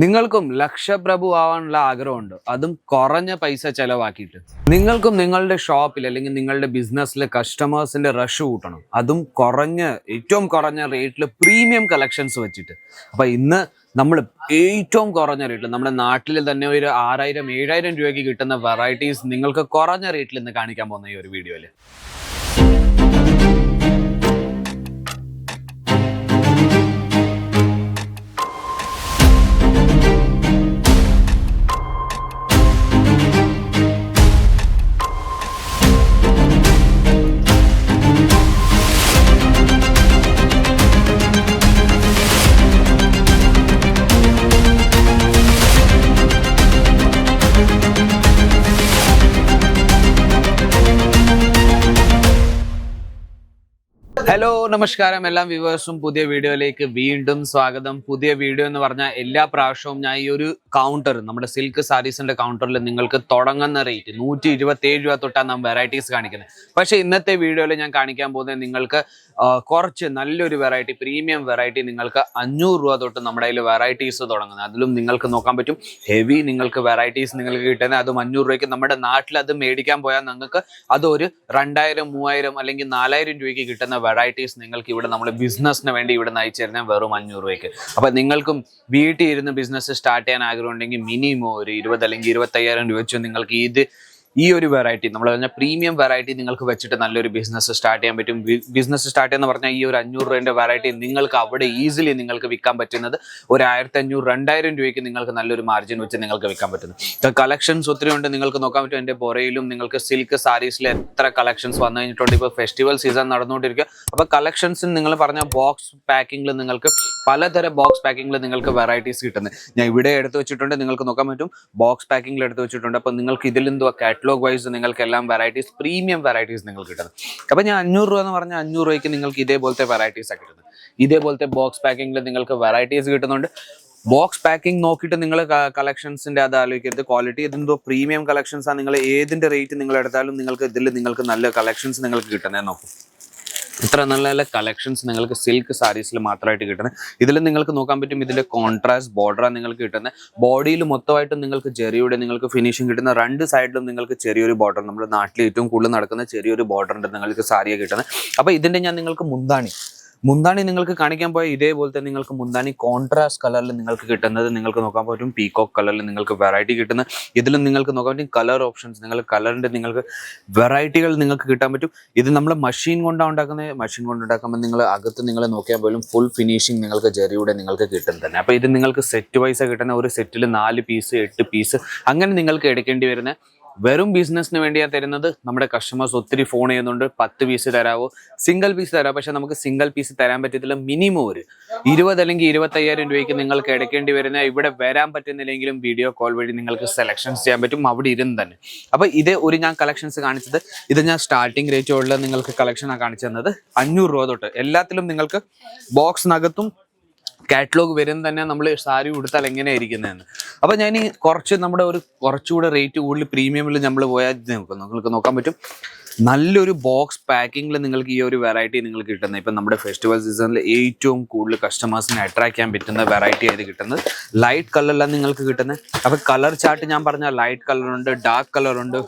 നിങ്ങൾക്കും ലക്ഷപ്രഭു ആവാനുള്ള ആഗ്രഹമുണ്ട്. അതും കുറഞ്ഞ പൈസ ചെലവാക്കിയിട്ട്. നിങ്ങൾക്കും നിങ്ങളുടെ ഷോപ്പിൽ അല്ലെങ്കിൽ നിങ്ങളുടെ ബിസിനസ്സിൽ കസ്റ്റമേഴ്സിന്റെ റഷ് കൂട്ടണം. അതും കുറഞ്ഞ ഏറ്റവും കുറഞ്ഞ റേറ്റിൽ പ്രീമിയം കളക്ഷൻസ് വെച്ചിട്ട്. അപ്പൊ ഇന്ന് നമ്മൾ ഏറ്റവും കുറഞ്ഞ റേറ്റിൽ നമ്മുടെ നാട്ടിൽ തന്നെ ഒരു ആറായിരം ഏഴായിരം രൂപയ്ക്ക് കിട്ടുന്ന വെറൈറ്റീസ് നിങ്ങൾക്ക് കുറഞ്ഞ റേറ്റിൽ ഇന്ന് കാണിക്കാൻ പോകുന്ന ഈ ഒരു വീഡിയോയിൽ ഹലോ നമസ്കാരം. എല്ലാ വ്യൂവേഴ്സും പുതിയ വീഡിയോയിലേക്ക് വീണ്ടും സ്വാഗതം. പുതിയ വീഡിയോ എന്ന് പറഞ്ഞാൽ എല്ലാ പ്രാവശ്യവും ഞാൻ ഈ ഒരു കൗണ്ടർ നമ്മുടെ സിൽക്ക് സാരീസിന്റെ കൗണ്ടറിൽ നിങ്ങൾക്ക് തുടങ്ങുന്ന റേറ്റ് നൂറ്റി ഇരുപത്തി ഏഴ് രൂപ തൊട്ടാണ് നാം വെറൈറ്റീസ് കാണിക്കുന്നത്. പക്ഷേ ഇന്നത്തെ വീഡിയോയിൽ ഞാൻ കാണിക്കാൻ പോകുന്നത് നിങ്ങൾക്ക് കുറച്ച് നല്ലൊരു വെറൈറ്റി പ്രീമിയം വെറൈറ്റി നിങ്ങൾക്ക് അഞ്ഞൂറ് രൂപ തൊട്ട് നമ്മുടെ കയ്യിൽ വെറൈറ്റീസ് തുടങ്ങുന്നത്. അതിലും നിങ്ങൾക്ക് നോക്കാൻ പറ്റും. ഹെവി നിങ്ങൾക്ക് വെറൈറ്റീസ് നിങ്ങൾക്ക് കിട്ടുന്നത് അതും അഞ്ഞൂറ് രൂപയ്ക്ക്. നമ്മുടെ നാട്ടിൽ അത് മേടിക്കാൻ പോയാൽ നിങ്ങൾക്ക് അതൊരു രണ്ടായിരം മൂവായിരം അല്ലെങ്കിൽ നാലായിരം രൂപയ്ക്ക് കിട്ടുന്ന വെറൈറ്റീസ് നിങ്ങൾക്ക് ഇവിടെ നമ്മൾ ബിസിനസ്സിന് വേണ്ടി ഇവിടെ നയിച്ചു തരുന്നത് വെറും അഞ്ഞൂറ് രൂപയ്ക്ക്. അപ്പം നിങ്ങൾക്കും വീട്ടിൽ ഇരുന്ന് ബിസിനസ് സ്റ്റാർട്ട് ചെയ്യാൻ ആഗ്രഹം ഉണ്ടെങ്കിൽ മിനിമം ഒരു ഇരുപത് അല്ലെങ്കിൽ ഇരുപത്തയ്യായിരം രൂപ വെച്ച് നിങ്ങൾക്ക് ഇത് ഈ ഒരു വെറൈറ്റി നമ്മൾ പറഞ്ഞ പ്രീമിയം വെറൈറ്റി നിങ്ങൾക്ക് വെച്ചിട്ട് നല്ലൊരു ബിസിനസ് സ്റ്റാർട്ട് ചെയ്യാൻ പറ്റും. ബിസിനസ് സ്റ്റാർട്ട് എന്ന് പറഞ്ഞാൽ ഈ ഒരു അഞ്ഞൂറ് രൂപയുടെ വെറൈറ്റി നിങ്ങൾക്ക് അവിടെ ഈസിലി നിങ്ങൾക്ക് വിൽക്കാൻ പറ്റുന്നത് ഒരു ആയിരത്തി അഞ്ഞൂറ് രണ്ടായിരം രൂപയ്ക്ക് നിങ്ങൾക്ക് നല്ലൊരു മാർജിൻ വെച്ച് നിങ്ങൾക്ക് വിൽക്കാൻ പറ്റുന്നു. കളക്ഷൻസ് ഒത്തിരി ഉണ്ട് നിങ്ങൾക്ക് നോക്കാൻ പറ്റും. എന്റെ പുറയിലും നിങ്ങൾക്ക് സിൽക്ക് സാരീസിൽ എത്ര കളക്ഷൻസ് വന്നു കഴിഞ്ഞിട്ടുണ്ട്. ഇപ്പോൾ ഫെസ്റ്റിവൽ സീസൺ നടന്നുകൊണ്ടിരിക്കുക. അപ്പോൾ കളക്ഷൻസും നിങ്ങൾ പറഞ്ഞ ബോക്സ് പാക്കിങ്ങിൽ നിങ്ങൾക്ക് പലതരം ബോക്സ് പാക്കിങ്ങിൽ നിങ്ങൾക്ക് വെറൈറ്റീസ് കിട്ടുന്നത്. ഞാൻ ഇവിടെ എടുത്ത് വെച്ചിട്ടുണ്ട് നിങ്ങൾക്ക് നോക്കാൻ പറ്റും. ബോക്സ് പാക്കിങ്ങിൽ എടുത്ത് വെച്ചിട്ടുണ്ട്. അപ്പോൾ നിങ്ങൾക്ക് ഇതിൽ എന്തുവാ കാറ്റലോഗ് വൈസ് നിങ്ങൾക്ക് എല്ലാം വെറൈറ്റീസ് പ്രീമിയം വെറൈറ്റീസ് നിങ്ങൾക്ക് കിട്ടുന്നത്. അപ്പോൾ ഞാൻ അഞ്ഞൂറ് രൂപ എന്ന് പറഞ്ഞാൽ അഞ്ഞൂറ് രൂപയ്ക്ക് നിങ്ങൾക്ക് ഇതേപോലത്തെ വെറൈറ്റീസ് കിട്ടുന്നത്. ഇതേപോലത്തെ ബോക്സ് പാക്കിങ്ങിൽ നിങ്ങൾക്ക് വെറൈറ്റീസ് കിട്ടുന്നുണ്ട്. ബോക്സ് പാക്കിംഗ് നോക്കിയിട്ട് നിങ്ങൾ കളക്ഷൻസിന്റെ അത് ആലോചിക്കരുത്. ക്വാളിറ്റി ഇതെന്തോ പ്രീമിയം കളക്ഷൻസാണ് നിങ്ങൾ ഏതിന്റെ റേറ്റ് നിങ്ങൾ എടുത്താലും നിങ്ങൾക്ക് ഇതിൽ നിങ്ങൾക്ക് നല്ല കളക്ഷൻസ് നിങ്ങൾക്ക് കിട്ടുന്നത് നോക്കും. ഇത്ര നല്ല നല്ല കളക്ഷൻസ് നിങ്ങൾക്ക് സിൽക്ക് സാരീസിൽ മാത്രമായിട്ട് കിട്ടുന്നത് ഇതിൽ നിങ്ങൾക്ക് നോക്കാൻ പറ്റും ഇതിന്റെ കോൺട്രാസ്റ്റ് ബോർഡറാണ് നിങ്ങൾക്ക് കിട്ടുന്നത് ബോഡിയിൽ മൊത്തമായിട്ടും നിങ്ങൾക്ക് ചെറിയുടെ നിങ്ങൾക്ക് ഫിനിഷിംഗ് കിട്ടുന്ന രണ്ട് സൈഡിലും നിങ്ങൾക്ക് ചെറിയൊരു ബോർഡർ നമ്മുടെ നാട്ടിൽ ഏറ്റവും കൂടുതൽ നടക്കുന്ന ചെറിയൊരു ബോർഡർ ഉണ്ട് നിങ്ങൾക്ക് സാരിയെ കിട്ടുന്നത് അപ്പോൾ ഇതിന്റെ ഞാൻ നിങ്ങൾക്ക് മുന്താണി. മുന്താണി നിങ്ങൾക്ക് കാണിക്കാൻ പോയ ഇതേപോലെ തന്നെ നിങ്ങൾക്ക് മുന്താണി കോൺട്രാസ്റ്റ് കളറിൽ നിങ്ങൾക്ക് കിട്ടുന്നത് നിങ്ങൾക്ക് നോക്കാൻ പറ്റും. പീകോക്ക് കളറിൽ നിങ്ങൾക്ക് വെറൈറ്റി കിട്ടുന്ന ഇതിലും നിങ്ങൾക്ക് നോക്കാൻ പറ്റും കളർ ഓപ്ഷൻസ് നിങ്ങൾ കളറിന്റെ നിങ്ങൾക്ക് വെറൈറ്റികൾ നിങ്ങൾക്ക് കിട്ടാൻ പറ്റും. ഇത് നമ്മൾ മഷീൻ കൊണ്ടാണ് ഉണ്ടാക്കുന്നത് മഷീൻ കൊണ്ട് ഉണ്ടാക്കുമ്പോൾ നിങ്ങൾ അകത്ത് നിങ്ങൾ നോക്കിയാൽ പോലും ഫുൾ ഫിനിഷിംഗ് നിങ്ങൾക്ക് ജെറിയുടെ നിങ്ങൾക്ക് കിട്ടും തന്നെ. അപ്പോൾ ഇത് നിങ്ങൾക്ക് സെറ്റ് വൈസ് കിട്ടുന്ന ഒരു സെറ്റിൽ നാല് പീസ് എട്ട് പീസ് അങ്ങനെ നിങ്ങൾക്ക് എടുക്കേണ്ടി വരുന്ന വെറും ബിസിനസ്സിന് വേണ്ടിയാ തരുന്നത്. നമ്മുടെ കസ്റ്റമേഴ്സ് ഒത്തിരി ഫോൺ ചെയ്യുന്നുണ്ട്. പത്ത് പീസ് തരാവോ? സിംഗിൾ പീസ് തരാം. പക്ഷെ നമുക്ക് സിംഗിൾ പീസ് തരാൻ പറ്റത്തില്ല. മിനിമം ഒരു ഇരുപത് അല്ലെങ്കിൽ ഇരുപത്തയ്യായിരം രൂപയ്ക്ക് നിങ്ങൾക്ക് എടുക്കേണ്ടി വരുന്ന ഇവിടെ വരാൻ പറ്റുന്നില്ലെങ്കിലും വീഡിയോ കോൾ വഴി നിങ്ങൾക്ക് സെലക്ഷൻസ് ചെയ്യാൻ പറ്റും. അവിടെ ഇരുന്ന് തന്നെ. അപ്പൊ ഇത് ഒരു ഞാൻ കളക്ഷൻസ് കാണിച്ചത്. ഇത് ഞാൻ സ്റ്റാർട്ടിംഗ് ഉള്ള നിങ്ങൾക്ക് കളക്ഷനാണ് കാണിച്ചു തന്നത്. അഞ്ഞൂറ് രൂപ തൊട്ട് എല്ലാത്തിലും നിങ്ങൾക്ക് ബോക്സിനകത്തും കാറ്റലോഗ് വരും തന്നെ നമ്മൾ സാരി ഉടുത്താൽ എങ്ങനെയാണ് ഇരിക്കുന്നതെന്ന് അപ്പോൾ ഞാൻ ഈ കുറച്ച് നമ്മുടെ ഒരു കുറച്ചുകൂടെ റേറ്റ് കൂടുതൽ പ്രീമിയമിൽ നമ്മൾ പോയാൽ നിങ്ങൾക്ക് നോക്കാൻ പറ്റും. നല്ലൊരു ബോക്സ് പാക്കിങ്ങിൽ നിങ്ങൾക്ക് ഈ ഒരു വെറൈറ്റി നിങ്ങൾക്ക് കിട്ടുന്നത്. ഇപ്പം നമ്മുടെ ഫെസ്റ്റിവൽ സീസണിൽ ഏറ്റവും കൂടുതൽ കസ്റ്റമേഴ്സിനെ അട്രാക്ട് ചെയ്യാൻ പറ്റുന്ന വെറൈറ്റി ആയിട്ട് കിട്ടുന്നത് ലൈറ്റ് കളറിലാണ് നിങ്ങൾക്ക് കിട്ടുന്നത്. അപ്പോൾ കളർ ചാർട്ട് ഞാൻ പറഞ്ഞ ലൈറ്റ് കളറുണ്ട് ഡാർക്ക് കളറുണ്ട്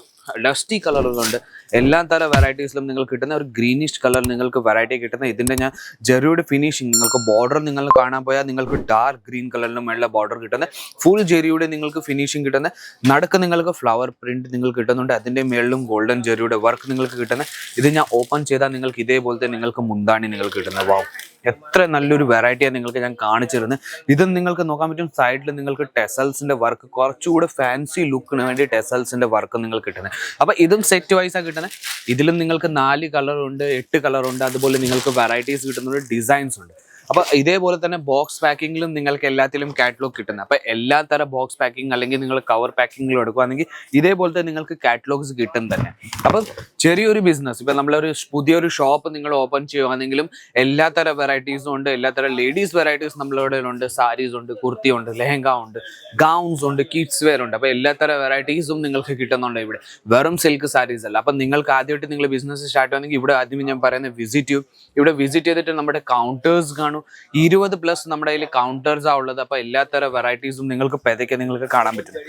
ഡസ്റ്റി കളറുകളുണ്ട് എല്ലാ തരം വെറൈറ്റീസിലും നിങ്ങൾക്ക് കിട്ടുന്ന ഒരു ഗ്രീനിഷ് കളർ നിങ്ങൾക്ക് വെറൈറ്റി കിട്ടുന്ന ഇതിന്റെ ഞാൻ ജെറിയുടെ ഫിനിഷിങ് നിങ്ങൾക്ക് ബോർഡർ നിങ്ങൾ കാണാൻ പോയാൽ നിങ്ങൾക്ക് ഡാർക്ക് ഗ്രീൻ കളറിലും മേളിലെ ബോർഡർ കിട്ടുന്ന ഫുൾ ജെറിയുടെ നിങ്ങൾക്ക് ഫിനിഷിങ് കിട്ടുന്ന നടുക്ക് നിങ്ങൾക്ക് ഫ്ലവർ പ്രിന്റ് നിങ്ങൾക്ക് കിട്ടുന്നുണ്ട് അതിന്റെ മേളിലും ഗോൾഡൻ ജെറിയുടെ വർക്ക് നിങ്ങൾക്ക് കിട്ടുന്ന ഇത് ഞാൻ ഓപ്പൺ ചെയ്താൽ നിങ്ങൾക്ക് ഇതേപോലത്തെ നിങ്ങൾക്ക് മുന്താണി നിങ്ങൾക്ക് കിട്ടുന്നത് വാവ് എത്ര നല്ലൊരു വെറൈറ്റിയാണ് നിങ്ങൾക്ക് ഞാൻ കാണിച്ചിരുന്നത് ഇതും നിങ്ങൾക്ക് നോക്കാൻ പറ്റും സൈഡിൽ നിങ്ങൾക്ക് ടെസൽസിന്റെ വർക്ക് കുറച്ചുകൂടെ ഫാൻസി ലുക്കിന് വേണ്ടി ടെസൽസിന്റെ വർക്ക് നിങ്ങൾക്ക് കിട്ടുന്നത്. അപ്പൊ ഇതും സെറ്റ് വൈസാണ് കിട്ടുന്നത് ഇതിലും നിങ്ങൾക്ക് നാല് കളർ ഉണ്ട് എട്ട് കളർ ഉണ്ട് അതുപോലെ നിങ്ങൾക്ക് വെറൈറ്റീസ് കിട്ടുന്നുണ്ട് ഡിസൈൻസ് ഉണ്ട്. അപ്പൊ ഇതേപോലെ തന്നെ ബോക്സ് പാക്കിങ്ങിലും നിങ്ങൾക്ക് എല്ലാത്തിലും കാറ്റലോഗ് കിട്ടുന്നത്. അപ്പൊ എല്ലാ തരം ബോക്സ് പാക്കിംഗ് അല്ലെങ്കിൽ നിങ്ങൾ കവർ പാക്കിങ്ങിലും എടുക്കുകയാണെങ്കിൽ ഇതേപോലത്തെ നിങ്ങൾക്ക് കാറ്റലോഗ്സ് കിട്ടും തന്നെ. അപ്പൊ ചെറിയൊരു ബിസിനസ് ഇപ്പൊ നമ്മളൊരു പുതിയൊരു ഷോപ്പ് നിങ്ങൾ ഓപ്പൺ ചെയ്യുകയാണെങ്കിലും എല്ലാ തരം വെറൈറ്റീസും ഉണ്ട്. എല്ലാ തരം ലേഡീസ് വെറൈറ്റീസ് നമ്മളിവിടെ ഉണ്ട്. സാരീസ് ഉണ്ട് കുർത്തി ഉണ്ട് ലെഹങ്ക ഉണ്ട് ഗൗൺസ് ഉണ്ട് കിഡ്സ് വെയർ ഉണ്ട്. അപ്പൊ എല്ലാ തരം വെറൈറ്റീസും നിങ്ങൾക്ക് കിട്ടുന്നുണ്ട് ഇവിടെ. വെറും സിൽക്ക് സാരീസ് അല്ല. അപ്പൊ നിങ്ങൾക്ക് ആദ്യമായിട്ട് നിങ്ങൾ ബിസിനസ് സ്റ്റാർട്ട് ചെയ്യുകയാണെങ്കിൽ ഇവിടെ ആദ്യം ഞാൻ പറയുന്നത് വിസിറ്റ് ചെയ്യും ഇവിടെ വിസിറ്റ് ചെയ്തിട്ട് നമ്മുടെ കൗണ്ടേഴ്സ് കാണും. കാണൂ ഇരുപത് പ്ലസ് നമ്മുടെ കയ്യിൽ കൗണ്ടേഴ്സ് ആ ഉള്ളത്. അപ്പൊ എല്ലാത്തരം വെറൈറ്റീസും നിങ്ങൾക്ക് പെതയ്ക്ക് നിങ്ങൾക്ക് കാണാൻ പറ്റും.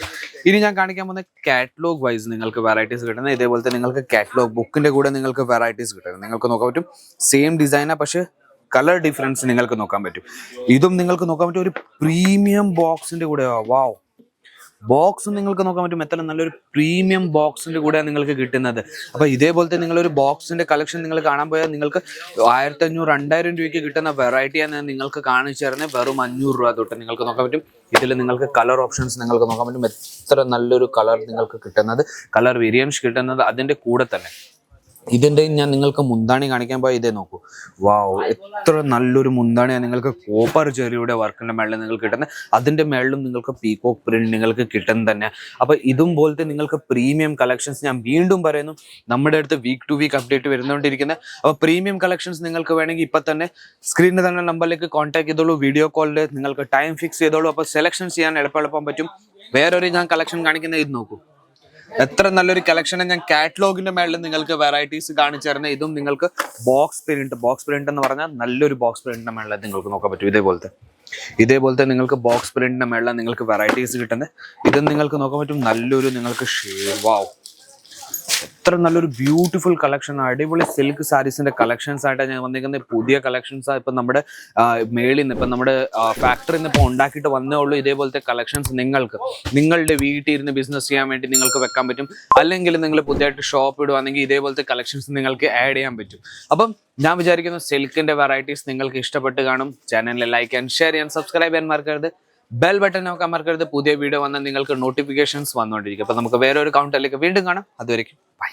ഇനി ഞാൻ കാണിക്കാൻ പോകുന്ന കാറ്റലോഗ് വൈസ് നിങ്ങൾക്ക് വെറൈറ്റീസ് കിട്ടുന്നത്. ഇതേപോലെ തന്നെ നിങ്ങൾക്ക് കാറ്റലോഗ് ബുക്കിന്റെ കൂടെ നിങ്ങൾക്ക് വെറൈറ്റീസ് കിട്ടുന്നത് നിങ്ങൾക്ക് നോക്കാൻ പറ്റും. സെയിം ഡിസൈനാ പക്ഷെ കളർ ഡിഫറൻസ് നിങ്ങൾക്ക് നോക്കാൻ പറ്റും. ഇതും നിങ്ങൾക്ക് നോക്കാൻ പറ്റും. ഒരു പ്രീമിയം ബോക്സിന്റെ കൂടെ വാവ് ബോക്സ് നിങ്ങൾക്ക് നോക്കാൻ പറ്റും എത്ര നല്ലൊരു പ്രീമിയം ബോക്സിന്റെ കൂടെ നിങ്ങൾക്ക് കിട്ടുന്നത്. അപ്പൊ ഇതേപോലത്തെ നിങ്ങളൊരു ബോക്സിന്റെ കളക്ഷൻ നിങ്ങൾ കാണാൻ പോയാൽ നിങ്ങൾക്ക് ആയിരത്തി അഞ്ഞൂറ് രണ്ടായിരം രൂപയ്ക്ക് കിട്ടുന്ന വെറൈറ്റിയാണ് നിങ്ങൾക്ക് കാണിച്ചു തരുന്നത്. വെറും അഞ്ഞൂറ് രൂപ തൊട്ട് നിങ്ങൾക്ക് നോക്കാൻ പറ്റും. ഇതിൽ നിങ്ങൾക്ക് കളർ ഓപ്ഷൻസ് നിങ്ങൾക്ക് നോക്കാൻ പറ്റും. എത്ര നല്ലൊരു കളർ നിങ്ങൾക്ക് കിട്ടുന്നത്. കളർ വേരിയൻസ് കിട്ടുന്നത് അതിന്റെ കൂടെ തന്നെ. ഇതിന്റെ ഞാൻ നിങ്ങൾക്ക് മുന്താണി കാണിക്കാൻ പോയി ഇതേ നോക്കൂ. വാവ് എത്ര നല്ലൊരു മുന്താണിയാണ് നിങ്ങൾക്ക് കോപ്പർ ചെറിയുടെ വർക്കിന്റെ മേളിൽ നിങ്ങൾക്ക് കിട്ടുന്നത് അതിന്റെ മേളിലും നിങ്ങൾക്ക് പീകോക്ക് പ്രിന്റ് നിങ്ങൾക്ക് കിട്ടും തന്നെ. അപ്പൊ ഇതും പോലത്തെ നിങ്ങൾക്ക് പ്രീമിയം കളക്ഷൻസ് ഞാൻ വീണ്ടും പറയുന്നു. നമ്മുടെ അടുത്ത് വീക്ക് ടു വീക്ക് അപ്ഡേറ്റ് വരുന്നുകൊണ്ടിരിക്കുന്നത് അപ്പൊ പ്രീമിയം കളക്ഷൻസ് നിങ്ങൾക്ക് വേണമെങ്കിൽ ഇപ്പൊ തന്നെ സ്ക്രീനിൽ തന്നെ നമ്പറിലേക്ക് കോൺടാക്ട് ചെയ്തോളൂ വീഡിയോ കോളിൽ നിങ്ങൾക്ക് ടൈം ഫിക്സ് ചെയ്തോളൂ. അപ്പൊ സെലക്ഷൻ ചെയ്യാൻ എളുപ്പം എളുപ്പം പറ്റും. വേറൊരു ഞാൻ കളക്ഷൻ കാണിക്കുന്ന ഇത് നോക്കൂ. എത്ര നല്ലൊരു കളക്ഷൻ ഞാൻ കാറ്റലോഗിന്റെ മേളിൽ നിങ്ങൾക്ക് വെറൈറ്റീസ് കാണിച്ചു തരുന്നത്. ഇതും നിങ്ങൾക്ക് ബോക്സ് പ്രിന്റ് ബോക്സ് പ്രിന്റ് എന്ന് പറഞ്ഞാൽ നല്ലൊരു ബോക്സ് പ്രിന്റിന്റെ മേളിൽ നിങ്ങൾക്ക് നോക്കാൻ പറ്റും. ഇതേപോലത്തെ. ഇതേപോലത്തെ നിങ്ങൾക്ക് ബോക്സ് പ്രിന്റിന്റെ മേളിൽ നിങ്ങൾക്ക് വെറൈറ്റീസ് കിട്ടുന്നത്. ഇതും നിങ്ങൾക്ക് നോക്കാൻ പറ്റും. നല്ലൊരു നിങ്ങൾക്ക് വാവ് എത്ര നല്ലൊരു ബ്യൂട്ടിഫുൾ കളക്ഷൻ അടിപൊളി സിൽക്ക് സാരീസിന്റെ കളക്ഷൻസ് ആയിട്ടാണ് ഞാൻ വന്നിരിക്കുന്നത്. പുതിയ കളക്ഷൻസ് ഇപ്പൊ നമ്മുടെ മേളിൽ നിന്ന് ഇപ്പൊ നമ്മുടെ ഫാക്ടറിയിൽ നിന്ന് ഇപ്പോൾ ഉണ്ടാക്കിയിട്ട് വന്നേ ഉള്ളൂ ഇതേപോലത്തെ കളക്ഷൻസ് നിങ്ങൾക്ക്. നിങ്ങളുടെ വീട്ടിൽ ഇരുന്ന് ബിസിനസ് ചെയ്യാൻ വേണ്ടി നിങ്ങൾക്ക് വെക്കാൻ പറ്റും. അല്ലെങ്കിൽ നിങ്ങൾ പുതിയതായിട്ട് ഷോപ്പ് ഇടുവാണെങ്കിൽ ഇതേപോലത്തെ കളക്ഷൻസ് നിങ്ങൾക്ക് ആഡ് ചെയ്യാൻ പറ്റും. അപ്പം ഞാൻ വിചാരിക്കുന്നു സിൽക്കിന്റെ വെറൈറ്റീസ് നിങ്ങൾക്ക് ഇഷ്ടപ്പെട്ട് കാണും. ചാനലിൽ ലൈക്ക് ആൻഡ് ഷെയർ ചെയ്യാൻ സബ്സ്ക്രൈബ് ചെയ്യാൻ മറക്കരുത്. ബെൽ ബട്ടൺ ഒക്കെ അമർക്കരുത് പുതിയ വീഡിയോ വന്നാൽ നിങ്ങൾക്ക് നോട്ടിഫിക്കേഷൻസ് വന്നുകൊണ്ടിരിക്കും. അപ്പോൾ നമുക്ക് വേറെ ഒരു കൗണ്ടറിലേക്ക് വീണ്ടും കാണാം. അതുവരെ ബൈ